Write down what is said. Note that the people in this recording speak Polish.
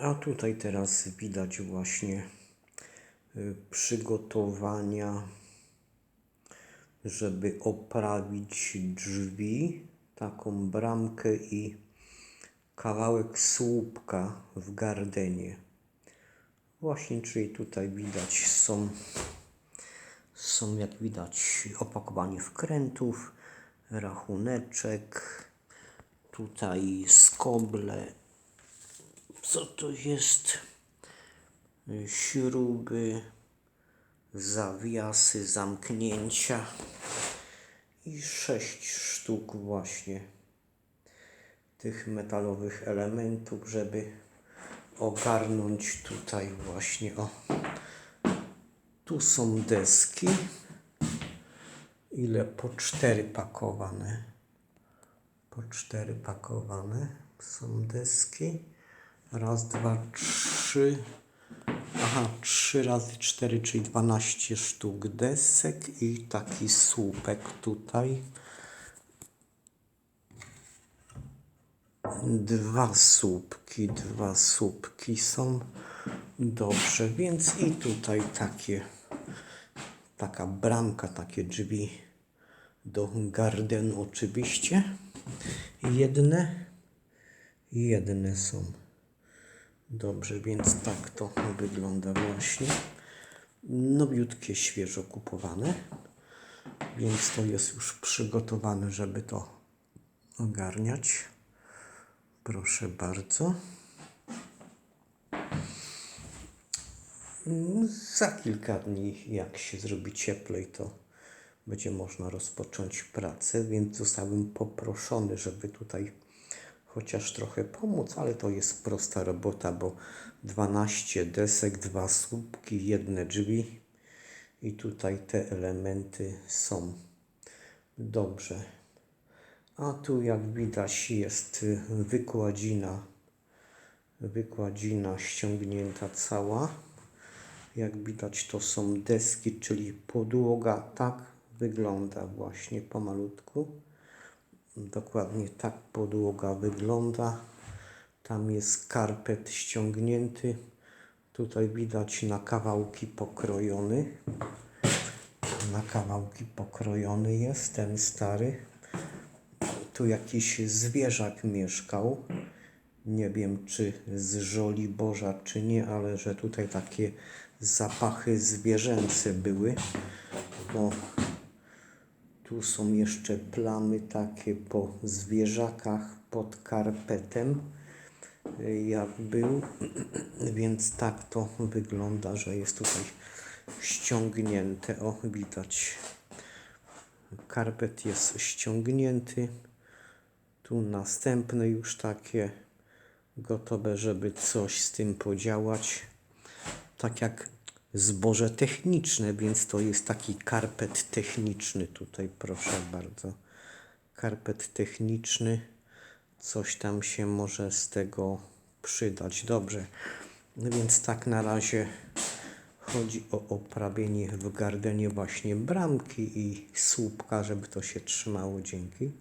A tutaj teraz widać właśnie y, przygotowania, żeby oprawić drzwi, taką bramkę i kawałek słupka w gardenie. Właśnie, czyli tutaj widać są, są jak widać opakowanie wkrętów, rachuneczek, tutaj skoble, co to jest? Śruby, zawiasy, zamknięcia i sześć sztuk właśnie tych metalowych elementów, żeby ogarnąć tutaj właśnie o. Tu są deski. Ile? Po cztery pakowane. Po cztery pakowane są deski. Raz, dwa, trzy. Aha, trzy razy cztery, czyli 12 sztuk desek i taki słupek tutaj. Dwa słupki, dwa słupki są. Dobrze, więc i tutaj takie, taka bramka, takie drzwi do gardenu oczywiście. Jedne, jedne są. Dobrze, więc tak to wygląda właśnie. Nowiutkie, świeżo kupowane. Więc to jest już przygotowane, żeby to ogarniać. Proszę bardzo. Za kilka dni, jak się zrobi cieplej, to będzie można rozpocząć pracę, więc zostałem poproszony, żeby tutaj chociaż trochę pomóc, ale to jest prosta robota, bo 12 desek, dwa słupki, jedne drzwi i tutaj te elementy są. Dobrze. A tu jak widać jest wykładzina, wykładzina ściągnięta cała. Jak widać to są deski, czyli podłoga tak wygląda właśnie pomalutku. Dokładnie tak podłoga wygląda. Tam jest karpet ściągnięty. Tutaj widać na kawałki pokrojony. Na kawałki pokrojony jest ten stary. Tu jakiś zwierzak mieszkał. Nie wiem, czy z żoli Boża, czy nie, ale że tutaj takie zapachy zwierzęce były. Bo tu są jeszcze plamy takie po zwierzakach pod karpetem, y, jak był. Więc tak to wygląda, że jest tutaj ściągnięte. O, widać. Karpet jest ściągnięty. Tu następne już takie gotowe, żeby coś z tym podziałać. Tak jak zboże techniczne, więc to jest taki karpet techniczny tutaj, proszę bardzo. Karpet techniczny. Coś tam się może z tego przydać. Dobrze. No więc tak na razie chodzi o oprawienie w gardenie właśnie bramki i słupka, żeby to się trzymało. Dzięki.